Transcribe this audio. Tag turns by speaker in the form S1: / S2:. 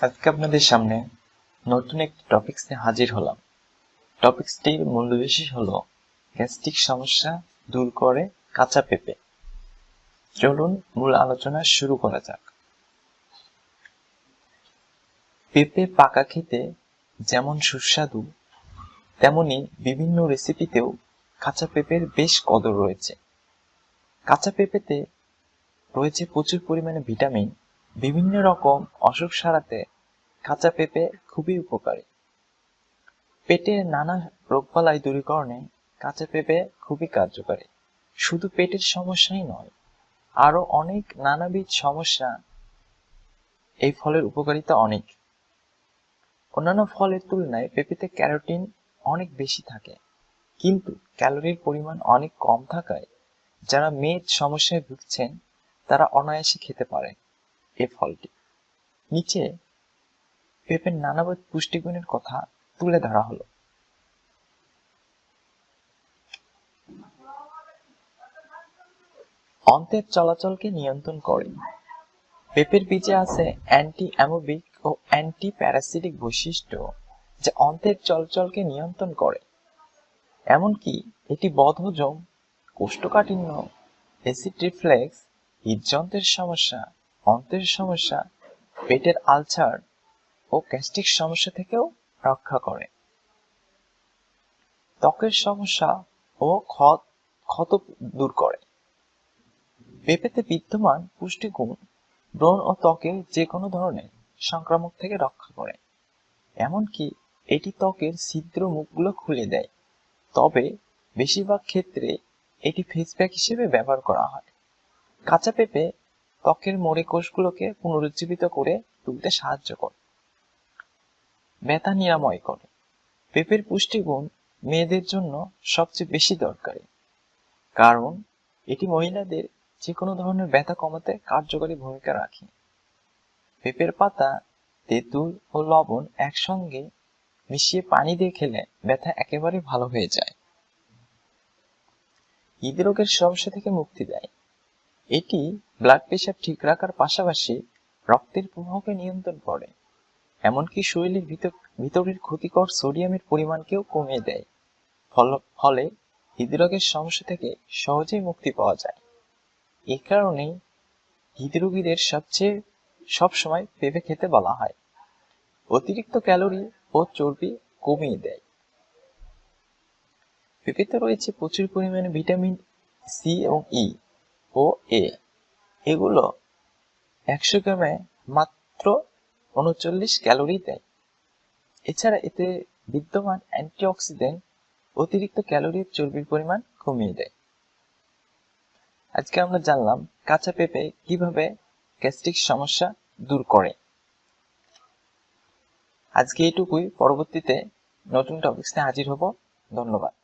S1: আজকে আপনাদের সামনে নতুন একটি টপিকস নিয়ে হাজির হলাম। টপিকসটির মূল বিশেষ হলো গ্যাস্ট্রিক সমস্যা দূর করে কাঁচা পেঁপে। চলুন মূল আলোচনা শুরু করা যাক। পেঁপে পাকা খেতে যেমন সুস্বাদু, তেমনি বিভিন্ন রেসিপিতেও কাঁচা পেঁপের বেশ কদর রয়েছে। কাঁচা পেঁপেতে রয়েছে প্রচুর পরিমাণে ভিটামিন বিভিন্ন রকম অসুখ সারাতে কাঁচা পেঁপে খুবই উপকারী। পেটের নানা রোগবালাই দূরীকরণে কাঁচা পেঁপে খুবই কার্যকারী। শুধু পেটের সমস্যাই নয় আরও অনেক নানাবিধ সমস্যা এই ফলের উপকারিতা অনেক। অন্যান্য ফলের তুলনায় পেঁপেতে ক্যারোটিন অনেক বেশি থাকে, কিন্তু ক্যালোরির পরিমাণ অনেক কম থাকায় যারা মেদ সমস্যায় ভুগছেন, তারা অনায়াসে খেতে পারে এই ফলটি। নিচে পেঁপের নানাবিধ পুষ্টিগুণের কথা তুলে ধরা হলো। অন্ত্রের চলাচলকে নিয়ন্ত্রণ করে। পেঁপের বীজে আছে অ্যান্টি অ্যামোবিক ও অ্যান্টি প্যারাসিটিক বৈশিষ্ট্য যা অন্তের চলাচলকে নিয়ন্ত্রণ করে। এমনকি এটি বদহজম, কোষ্ঠকাঠিন্য, অ্যাসিড রিফ্লেক্স, হৃদযন্ত্রের সমস্যা, অন্তের সমস্যা, পেটের আলসার ও গ্যাস্ট্রিক সমস্যা থেকেও রক্ষা করে। ত্বকের সমস্যা ও ক্ষত ক্ষত দূর করে। পেঁপেতে বিদ্যমান পুষ্টিগুণ ব্রণ ও ত্বকে যে কোনো ধরনের সংক্রামক থেকে রক্ষা করে। এমনকি এটি ত্বকের ছিদ্র মুখগুলো খুলে দেয়। তবে বেশিরভাগ ক্ষেত্রে এটি ফেস প্যাক হিসেবে ব্যবহার করা হয়। কাঁচা পেঁপে ত্বকের মরে কোষগুলোকে পুনরুজ্জীবিত করে তুলতে সাহায্য করে। ব্যথা নিরাময় করে। পেঁপের পুষ্টিগুণ মেয়েদের জন্য সবচেয়ে বেশি দরকারি। কারণ, এটি মহিলাদের যে কোনো ধরনের ব্যথা কমাতে কার্যকরী ভূমিকা রাখে। পেঁপের পাতা, তেঁতুল ও লবণ একসঙ্গে মিশিয়ে পানি দিয়ে খেলে ব্যথা একেবারে ভালো হয়ে যায়। হৃদরোগের সমস্যা থেকে মুক্তি দেয়। এটি ব্লাড প্রেশার ঠিক রাখার পাশাপাশি রক্তের প্রবাহকে নিয়ন্ত্রণ করে। এমনকি শরীরের ভিতর, ভিতরের ক্ষতিকর সোডিয়ামের পরিমাণকেও কমিয়ে দেয়। ফল- হৃদরোগের সমস্যা থেকে সহজেই মুক্তি পাওয়া যায়। এ কারণেই হৃদরোগীদের সবচেয়ে সবসময় পেঁপে খেতে বলা হয়। অতিরিক্ত ক্যালোরি ও চর্বি কমিয়ে দেয়। পেঁপেতে রয়েছে প্রচুর পরিমাণে ভিটামিন সি এবং ই ও এ এগুলো একশো গ্রামে মাত্র উনচল্লিশ ক্যালোরি দেয়। এছাড়া এতে বিদ্যমান অ্যান্টিঅক্সিডেন্ট অতিরিক্ত ক্যালোরি চর্বির পরিমাণ কমিয়ে দেয়। আজকে আমরা জানলাম কাঁচা পেঁপে কীভাবে গ্যাস্ট্রিক সমস্যা দূর করে। আজকে এটুকুই পরবর্তীতে নতুন টপিক্স নিয়ে হাজির হব। ধন্যবাদ।